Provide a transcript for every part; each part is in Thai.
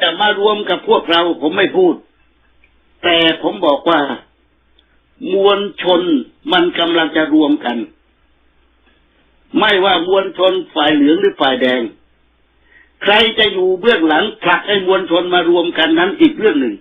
จะมารวมกับพวกเราผมไม่พูด แต่ผมบอกว่า มวลชนมันกำลังจะรวมกัน ไม่ว่ามวลชนฝ่ายเหลืองหรือฝ่ายแดง ใครจะอยู่เบื้องหลังผลักให้มวลชนมารวมกันนั้นอีกเรื่องหนึ่ง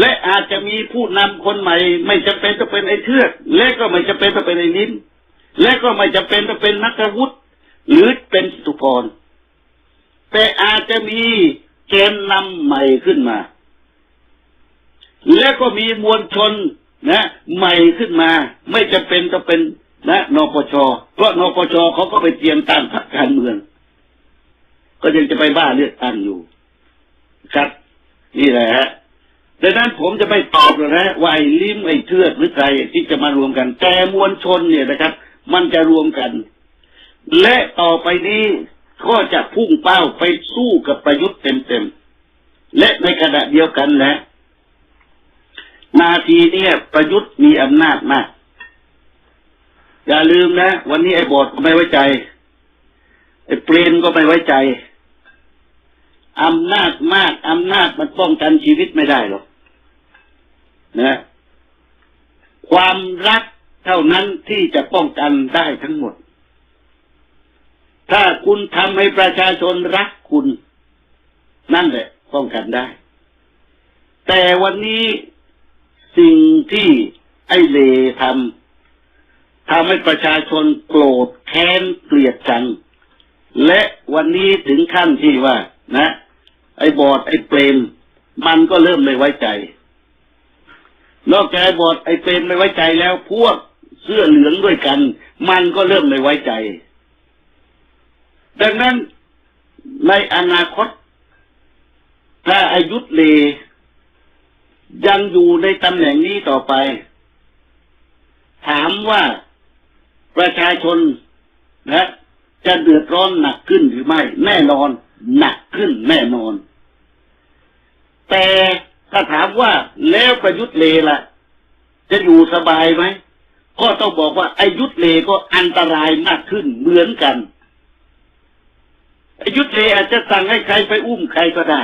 และอาจจะมีผู้นำคนใหม่ ไม่จำเป็นต้องเป็นไอ้เทือก และก็ไม่จำเป็นต้องเป็นไอ้ลิ้นและก็ไม่จำเป็นต้องเป็นนักวุฒิหรือเป็นสุพรแต่อาจจะมี แกนนำใหม่ขึ้นมา และก็มีมวลชนนะ ใหม่ขึ้นมา ไม่จำเป็นต้องเป็นนะนปชเพราะนปชเขาก็ไปเตรียมตั้งพรรคการเมือง ก็ยังจะไปบ้าเลือกตั้งอยู่ ครับ นี่แหละฮะดังนั้นผมจะไม่ตอบหรอกนะว่าไอ้ลิ้มไอ้เทือกหรือใครที่จะมารวมกัน แต่มวลชนเนี่ยนะครับ มันจะรวมกัน และต่อไปนี้ ก็จะพุ่งเป้าไปสู้กับประยุทธ์เต็มๆ และในขณะเดียวกันนะนาทีเนี่ยประยุทธ์มีอำนาจมาก อย่าลืมนะ วันนี้ไอ้บอดก็ไม่ไว้ใจ ไอ้เปรมก็ไม่ไว้ใจ อำนาจมาก อำนาจมันป้องกันชีวิตไม่ได้หรอกนะ ความรักเท่านั้นที่จะป้องกันได้ทั้งหมด ถ้าคุณทำให้ประชาชนรักคุณ นั่นแหละป้องกันได้ แต่วันนี้สิ่งที่ไอ้เลทำทำให้ประชาชนโกรธแค้นเกลียดชัง และวันนี้ถึงขั้นที่ว่า นะ ไอ้บอดไอ้เปรมมันก็เริ่มไม่ไว้ใจ นอกจากไอ้บอดไอ้เปรมไม่ไว้ใจแล้ว พวกเสื้อเหลืองด้วยกัน มันก็เริ่มไม่ไว้ใจ ดังนั้นในอนาคต ถ้าอายุธเลยังอยู่ในตำแหน่งนี้ต่อไป ถามว่าประชาชนนะจะเดือดร้อนหนักขึ้นหรือไม่ แน่นอน หนักขึ้นแน่นอน แต่ถ้าถามว่าแล้วประยุทธ์เลล่ะ จะอยู่สบายไหม ก็ต้องบอกว่าอายุทธเลก็อันตรายมากขึ้นเหมือนกัน อายุทธเลอาจจะสั่งให้ใครไปอุ้มใครก็ได้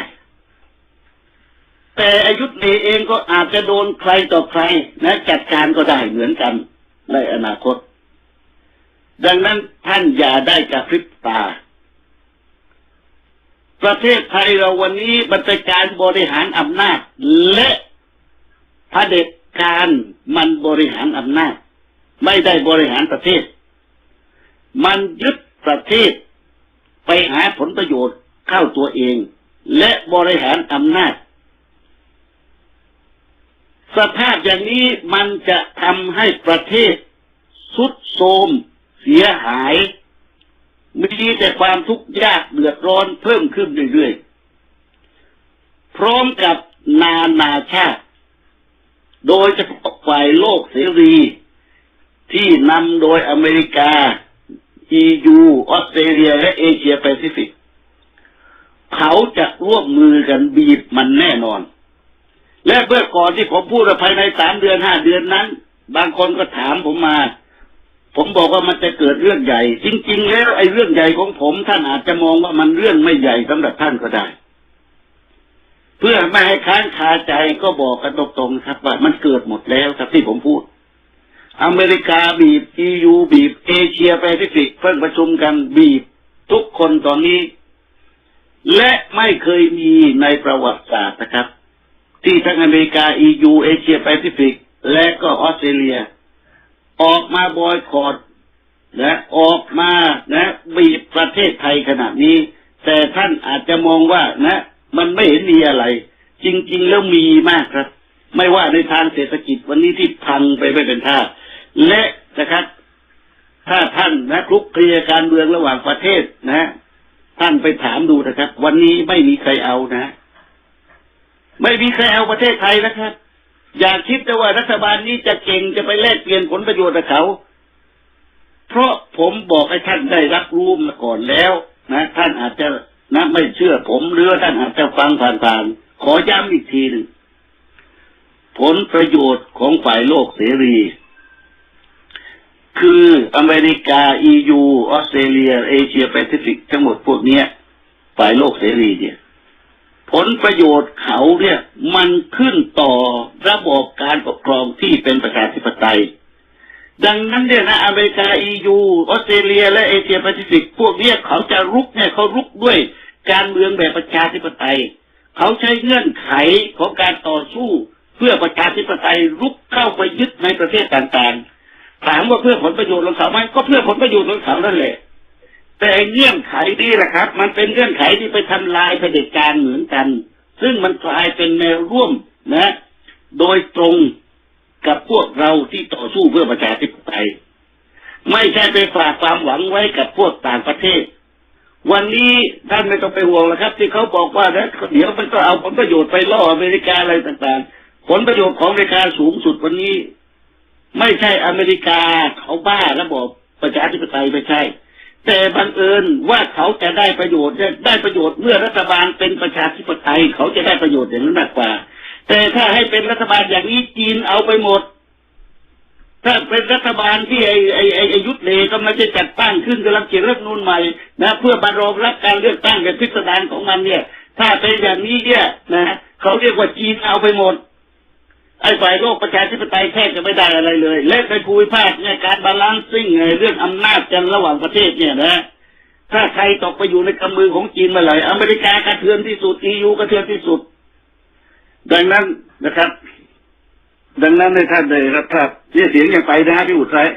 แต่อายุทธเลเองก็อาจจะโดนใครต่อใครนะจัดการก็ได้เหมือนกันในอนาคต ดังนั้นท่านอย่าได้กระพริบตา ประเทศไทยเราวันนี้มันเป็นการบริหารอำนาจ และพระเด็จการมันบริหารอำนาจ ไม่ได้บริหารประเทศ มันยึดประเทศ ไปหาผลประโยชน์เข้าตัวเอง และบริหารอำนาจ สภาพอย่างนี้มันจะทำให้ประเทศสุดโทรมเสียหาย มีแต่ความทุกข์ยากเดือดร้อนเพิ่มขึ้นเรื่อยๆ พร้อมกับนานาชาติ โดยเฉพาะฝ่ายโลกเสรีที่นำโดยอเมริกา EU ออสเตรเลียและเอเชียแปซิฟิก เขาจะร่วมมือกันบีบมันแน่นอน และเมื่อก่อนที่ผมพูดภายในสามเดือนห้าเดือนนั้น บางคนก็ถามผมมา ผมบอกว่ามันจะเกิดเรื่องใหญ่ จริง ๆ แล้วไอ้เรื่องใหญ่ของผมท่านอาจจะมองว่ามันเรื่องไม่ใหญ่สำหรับท่านก็ได้ เพื่อไม่ให้ค้างคาใจก็บอกกันตรงๆครับว่ามันเกิดหมดแล้วครับที่ผมพูด อเมริกาบีบ EU บีบเอเชียแปซิฟิกเพิ่งประชุมกันบีบทุกคนตอนนี้ และไม่เคยมีในประวัติศาสตร์นะครับ ที่ทั้งอเมริกา EU เอเชียแปซิฟิกและก็ออสเตรเลีย ออกมาบอยคอรดและออกมานะ บีบประเทศไทยขนาดนี้ แต่ท่านอาจจะมองว่านะ มันไม่เห็นมีอะไร จริง ๆ แล้วมีมากครับ ไม่ว่าในทางเศรษฐกิจวันนี้ที่พังไปไม่เป็นท่า และนะครับ ถ้าท่านนะคลุกเคลียการเมืองระหว่างประเทศนะท่านไปถามดูนะครับ วันนี้ไม่มีใครเอานะ ไม่มีใครเอาประเทศไทยนะครับ อย่าคิดแต่ว่ารัฐบาลนี้จะเก่งจะไปแลกเปลี่ยนผลประโยชน์กับเขา เพราะผมบอกให้ท่านได้รับรู้มาก่อนแล้ว นะท่านอาจจะนะไม่เชื่อผมหรือท่านอาจจะฟังผ่านๆขอย้ำอีกทีหนึ่งผลประโยชน์ของฝ่ายโลกเสรี คืออเมริกา EU ออสเตรเลีย เอเชียแปซิฟิกทั้งหมดพวกเนี้ยฝ่ายโลกเสรีเนี่ย ผลประโยชน์เขาเนี่ย มันขึ้นต่อระบบการปกครองที่เป็นประชาธิปไตย ดังนั้นเนี่ยนะอเมริกาเอยูออสเตรเลีย และเอเชียแปซิฟิกพวกเนี้ยเขาจะรุกเนี่ยเขารุกด้วยการเมืองแบบประชาธิปไตย เขาใช้เงื่อนไขของการต่อสู้ เพื่อประชาธิปไตยรุกเข้าไปยึดในประเทศต่างๆ ถามว่าเพื่อผลประโยชน์ของเขาไหมก็เพื่อผลประโยชน์ของเขานั่นแหละ แต่เงื่อนไขนี่แหละครับ มันเป็นเงื่อนไขที่ไปทำลายเผด็จการเหมือนกัน ซึ่งมันกลายเป็นแนวร่วมนะ โดยตรงกับพวกเราที่ต่อสู้เพื่อประชาธิปไตยไม่ใช่ไปฝากความหวังไว้กับพวกต่างประเทศ วันนี้ท่านไม่ต้องไปห่วงแล้วครับ ที่เขาบอกว่านะเดี๋ยวมันก็เอาผลประโยชน์ไปล่ออเมริกาอะไรต่างๆ ผลประโยชน์ของอเมริกาสูงสุดวันนี้ ไม่ใช่อเมริกาเขาบ้าระบบประชาธิปไตยไม่ใช่ แต่บังเอิญว่าเขาจะได้ประโยชน์ได้ประโยชน์เมื่อรัฐบาลเป็นประชาธิปไตยเขาจะได้ประโยชน์อย่างนั้นมากกว่า แต่ถ้าให้เป็นรัฐบาลอย่างนี้จีนเอาไปหมด ถ้าเป็นรัฐบาลที่ไอ้ไอ้ไอ้ไอ้ยุทธเลกำลังจะจัดตั้งขึ้นกำลังเขียนรัฐนูญใหม่นะเพื่อบรรองรับการเลือกตั้งกับพิสดารของมันเนี่ย ถ้าเป็นอย่างนี้เนี่ยนะเขาเรียกว่าจีนเอาไปหมด ไอ้ฝ่ายโลกประชาธิปไตยแทบจะไม่ได้อะไรเลย และในภูมิภาคเนี่ยการบาลานซิ่งเรื่องอำนาจกันระหว่างประเทศเนี่ยนะถ้าใครตกไปอยู่ในกำมือของจีนเมื่อไหร่อเมริกากระเทือนที่สุดอียูกระเทือนที่สุด ดังนั้นนะครับ ดังนั้นในท่านเลยครับถ้าเนี่ยเสียงยังไปนะฮะพี่อุทัย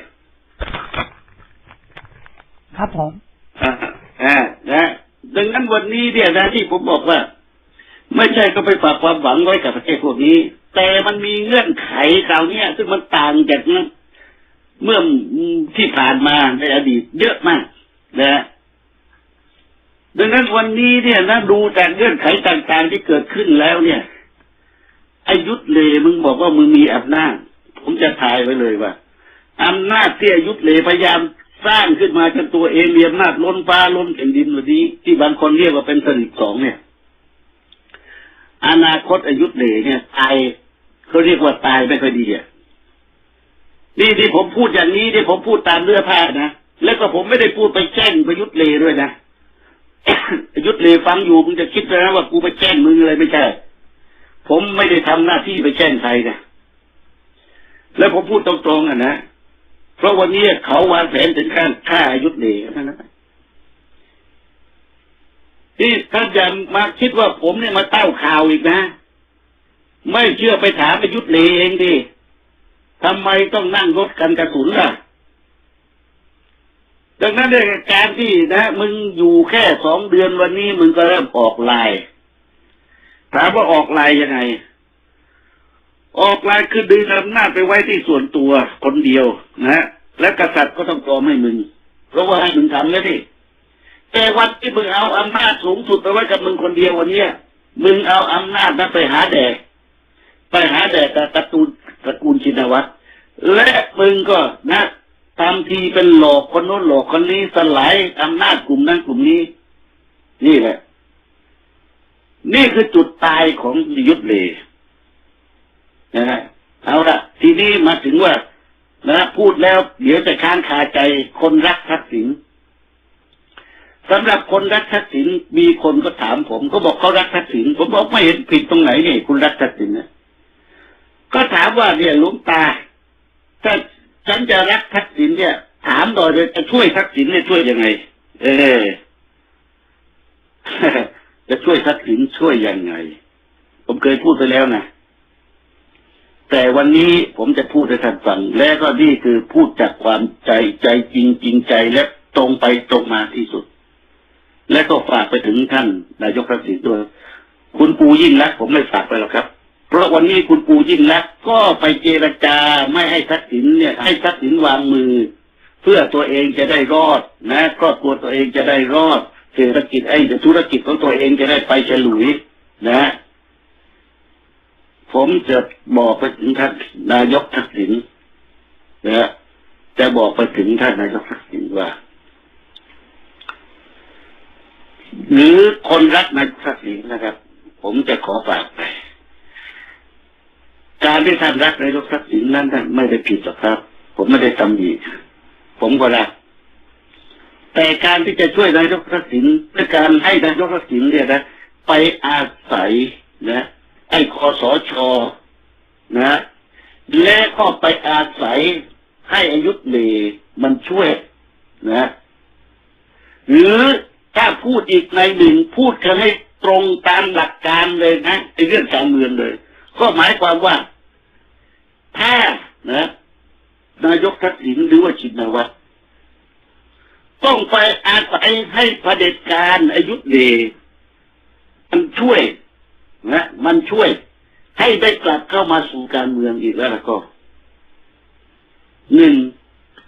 ครับผมอ่าอ่านะดังนั้นวันนี้เนี่ยนะที่ผมบอกว่า ไม่ใช่ก็ไปฝากความหวังไว้กับประเทศพวกนี้แต่มันมีเงื่อนไขคราวนี้ซึ่งมันต่างจากนั้นเมื่อที่ผ่านมาในอดีตเยอะมากนะดังนั้นวันนี้เนี่ยนะดูจากเงื่อนไขต่าง ๆ ที่เกิดขึ้นแล้วเนี่ยไอายุทธเลมึงบอกว่ามึงมีอำนาจผมจะทายไว้เลยว่าอำนาจที่อายุทธเลพยายามสร้างขึ้นมาจนตัวเองมีอำนาจล้นฟ้าล้นแผ่นดินวันนี้ ที่บางคนเรียกว่าเป็นสลิดสองเนี่ย อนาคตอายุทธเลเนี่ยตายเขาเรียกว่าตายไม่ค่อยดีอะนี่ที่ผมพูดอย่างนี้ที่ผมพูดตามเนื้อผ้านะแล้วก็ผมไม่ได้พูดไปแจ้งประยุทธ์เลด้วยนะประยุทธ์เลฟังอยู่มึงจะคิดนะว่ากูไปแจ้งมึงอะไรไม่ใช่ผมไม่ได้ทำหน้าที่ไปแจ้งใครนะแล้วผมพูดตรงๆอะนะเพราะวันนี้เขาวางแผนถึงการฆ่าอายุทธ์เลทั้งนั้ นที่ท่านอย่ามาคิดว่าผมเนี่ยมาเต้าข่าวอีกนะ ไม่เชื่อไปถามอายุทธ์เลเองดิทำไมต้องนั่งรถกันกระสุนล่ะ ดังนั้นในการที่นะ มึงอยู่แค่สองเดือนวันนี้มึงก็เริ่มออกลาย ถามว่าออกลายยังไง ออกลายคือดึงอำนาจไปไว้ที่ส่วนตัวคนเดียวนะ และกษัตริย์ก็ต้องยอมให้มึง เพราะว่าให้มึงทำแล้วนี่ แต่วันที่มึงเอาอำนาจสูงสุดไปไว้กับมึงคนเดียววันเนี้ยมึงเอาอำนาจนั้นไปหาแดก ไปหาแดกกับตระกูลตระกูลชินวัตรและมึงก็นะทำทีเป็นหลอกคนโน้นหลอกคนนี้สลายอำนาจกลุ่มนั้นกลุ่มนี้ นี่แหละ นี่คือจุดตายของยุทธเลนะฮะเอาละทีนี้มาถึงว่านะพูดแล้ว เดี๋ยวจะค้างคาใจคนรักทักษิณ สำหรับคนรักทักษิณมีคนก็ถามผม ก็บอกเขารักทักษิณผมบอกไม่เห็นผิดตรงไหนนี่คุณรักทักษิณนะก็ถามว่าเนี่ยหลุงตา ถ้าฉันจะรักทักษิณเนี่ย ถามหน่อยเลยจะช่วยทักษิณเนี่ยช่วยยังไง เออจะช่วยทักษิณช่วยยังไง ผมเคยพูดไปแล้วนะแต่วันนี้ผมจะพูดให้ท่านฟัง และก็นี่คือพูดจากความใจใจจริงจริงใจและตรงไปตรงมาที่สุด และก็ฝากไปถึงท่านนายกทักษิณด้วยคุณปูยิ่งรักผมไม่ฝากไปหรอกครับ เพราะวันนี้คุณปูยิ่งรักก็ไปเจรจาไม่ให้ทักษิณเนี่ย ให้ทักษิณวางมือ เพื่อตัวเองจะได้รอดนะครอบครัวตัวเองจะได้รอดเศรษฐกิจไอ้ธุรกิจของตัวเองจะได้ไปฉลุยนะ ผมจะบอกไปถึงท่านนายกทักษิณนะจะบอกไปถึงท่านนายกทักษิณว่า หรือคนรักนายทักษิณนะครับ ผมจะขอฝากไปการที่ท่านรักนายกทักษิณนั้นท่านไม่ได้ผิดหรอกครับ ผมไม่ได้ตำหนิผมก็รักแต่การที่จะช่วยนายกทักษิณด้วยการให้นายกทักษิณเนี่ยนะไปอาศัยนะไอ้คอสชนะ และก็ไปอาศัยให้อายุทธเลมันช่วยนะ หรือ ถ้าพูดอีกในหนึ่งพูดกันให้ตรงตามหลักการเลยนะไอ้เรื่องการเมืองเลย ก็หมายความว่า ถ้านะนายกทักษิณหรือว่าชินวัตรต้องไปอาศัยให้ประเผด็จการอายุเดชมันช่วยนะมันช่วย ให้ได้กลับเข้ามาสู่การเมืองอีกแล้วละก็หนึ่ง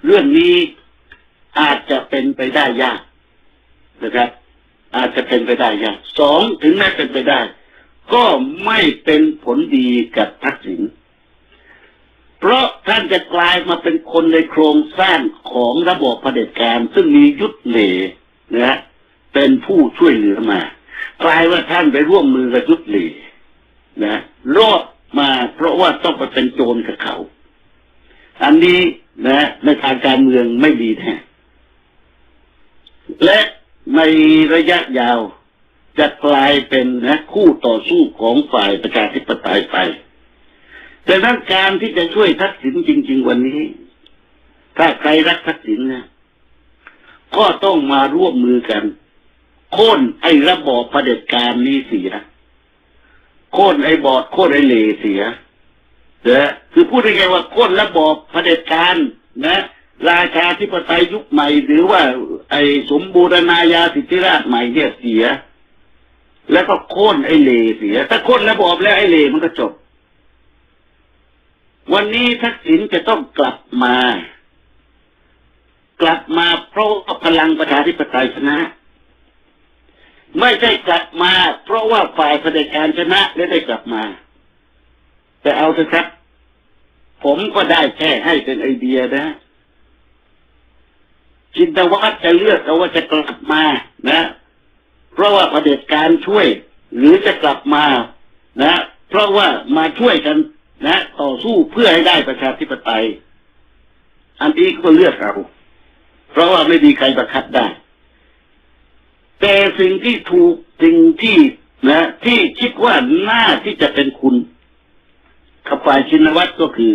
เรื่องนี้อาจจะเป็นไปได้ยาก นะครับ อาจจะเป็นไปได้ยากสองถึงแม้เป็นไปได้ ก็ไม่เป็นผลดีกับทักษิณเพราะท่านจะกลายมาเป็นคนในโครงสร้างของระบบเผด็จการ ซึ่งมียุทธเลนะฮะเป็นผู้ช่วยเหลือมา กลายว่าท่านไปร่วมมือกับยุทธเลนะรอดมาเพราะว่าต้องไปเป็นโจรกับเขา อันนี้นะในทางการเมืองไม่ดีแท้และ ในระยะยาวจะกลายเป็นนะคู่ต่อสู้ของฝ่ายประชาธิปไตยไปดังนั้นการที่จะช่วยทักษิณจริง ๆ วันนี้ ถ้าใครรักทักษิณนะก็ต้องมาร่วมมือกัน โค่นไอ้ระบอบเผด็จการนี้เสีย โค่นไอ้บอดโค่นไอ้เลเสียเดคือพูดง่ายๆว่าโค่นระบอบเผด็จการนะ ราชาธิปไตยยุคใหม่ หรือว่า ไอ้สมบูรณาญาสิทธิราชใหม่เนี่ยเสีย แล้วก็โค่นไอ้เลเสีย ถ้าโค่นระบอบแล้วไอ้เลมันก็จบ วันนี้ทักษิณจะต้องกลับมา กลับมาเพราะพลังประชาธิปไตยชนะ ไม่ใช่กลับมา เพราะว่าฝ่ายเผด็จการชนะและได้กลับมา แต่เอาเถอะครับ ผมก็ได้แค่ให้เป็นไอเดียนะ จินตวัฒน์จะเลือกเอาว่าจะกลับมานะ เพราะว่าเด็จการช่วย หรือจะกลับมานะ เพราะว่ามาช่วยกันนะ ต่อสู้เพื่อให้ได้ประชาธิปไตย อันนี้ก็เลือกเอาเพราะว่าไม่มีใครประคับได้ แต่สิ่งที่ถูกสิ่งที่นะ ที่คิดว่าน่าที่จะเป็นคุณกับฝ่ายชินวัตรก็คือ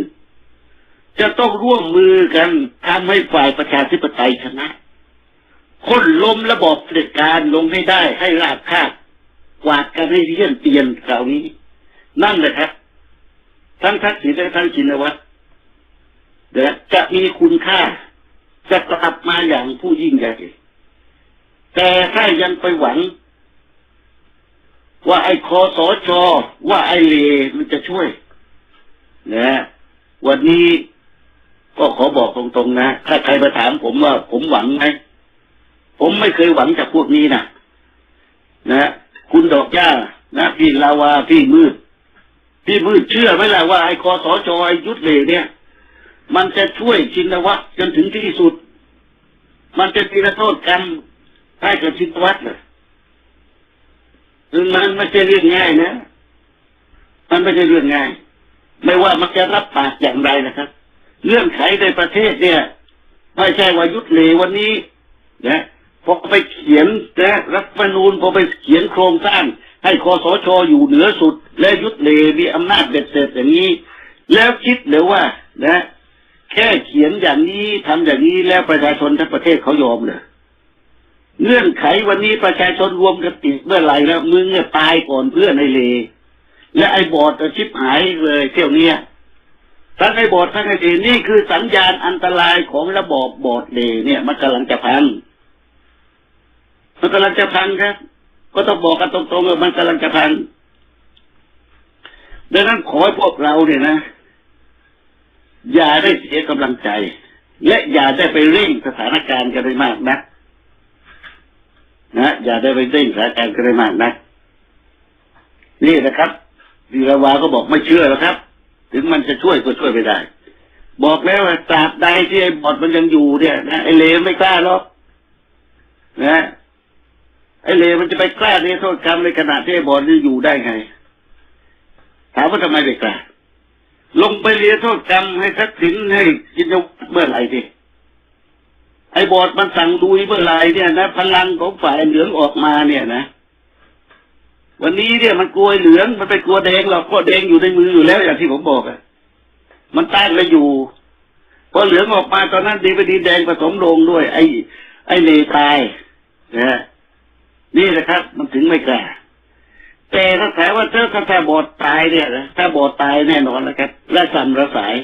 จะต้องร่วมมือกันทำให้ฝ่ายประชาธิปไตยชนะคนล้มระบอบเผด็จการลงให้ได้ให้ราบคาบกวาดกันให้เลี่ยนเตียนเหล่านี้ นั่นแหละครับ ทั้งทักษิณและทั้งชินวัตรเดี๋ยวจะมีคุณค่า จะกลับมาอย่างผู้ยิ่งใหญ่แต่ถ้ายังไปหวัง ว่าไอ้คอสอชอว่าไอ้เลมันจะช่วยนะวันนี้ ก็ขอบอกตรงๆนะ ถ้าใครมาถามผมว่าผมหวังไหมผมไม่เคยหวังจากพวกนี้นะนะคุณดอกย่านะพี่ลาวาพี่มืด พี่มืดเชื่อไหมล่ะว่าไอ้คอสอชอไอ้ยุทธเลเนี่ย มันจะช่วยชินวัตรจนถึงที่สุด มันจะตีระโทษกรรมให้กับชินวัตรเลยมันไม่ใช่เรื่องง่ายนะ มันไม่ใช่เรื่องง่าย ไม่ว่ามันจะรับปากอย่างไรนะครับ เงื่อนไขในประเทศเนี่ยไม่ใช่ว่ายุทธเลวันนี้นะพอไปเขียนนะรัฐธรรมนูญพอไปเขียนโครงสร้าง ให้คอสชอยู่เหนือสุด และยุทธเลมีอำนาจเด็ดเสร็จอย่างนี้ แล้วคิดหรือว่า นะ แค่เขียนอย่างนี้ทำอย่างนี้แล้วประชาชนทั้งประเทศเขายอมเลยเงื่อนไขวันนี้ประชาชนรวมกันติดเมื่อไหร่แล้วมึงเนี่ยตายก่อนเพื่อนในเล และไอ้บอดจะชิบหายเลยเที่ยวเนี้ย ทั้งไอ้บอดทั้งไอ้เลนี่คือสัญญาณอันตรายของระบอบบอดเลเนี่ย มันกำลังจะพัง มันกำลังจะพังครับ ก็ต้องบอกกันตรงๆว่ามันกำลังจะพัง ดังนั้นขอให้พวกเราเนี่ยนะ อย่าได้เสียกำลังใจ และอย่าได้ไปเร่งสถานการณ์กันไปมากนะนะอย่าได้ไปเร่งสถานการณ์กันไปมากนะนี่นะครับวีรวาก็บอกไม่เชื่อแล้วครับ ถึงมันจะช่วยก็ช่วยไม่ได้ บอกแล้วว่าตราบใดที่ไอ้บอดมันยังอยู่เนี่ยนะไอ้เลวไม่กล้าหรอกนะไอ้เลวมันจะไปกล้าเรียโทษกรรมในขณะที่ไอ้บอดยังอยู่ได้ไงถามว่าทำไมไม่กล้าลงไปเรียนโทษกรรมให้ทักษิณให้กินเมื่อไหร่ดิไอ้บอดมันสั่งดูเมื่อไหร่เนี่ยนะพลังของฝ่ายเหลืองออกมาเนี่ยนะ วันนี้เนี่ยมันกลัวเหลืองมันไปกลัวแดงหรอกเพราะแดงอยู่ในมืออยู่แล้วอย่างที่ผมบอกอะมันต้านไม่อยู่พอเหลืองออกมาตอนนั้นดีไปดีแดงผสมลงด้วย ไอ้ ไอ้เลตายนะนี่แหละครับ มันถึงไม่กล้าแต่ถ้าถามว่าเจ้าถ้าบอดตายเนี่ยนะถ้าบอดตายแน่นอนแล้วครับและสันระสาย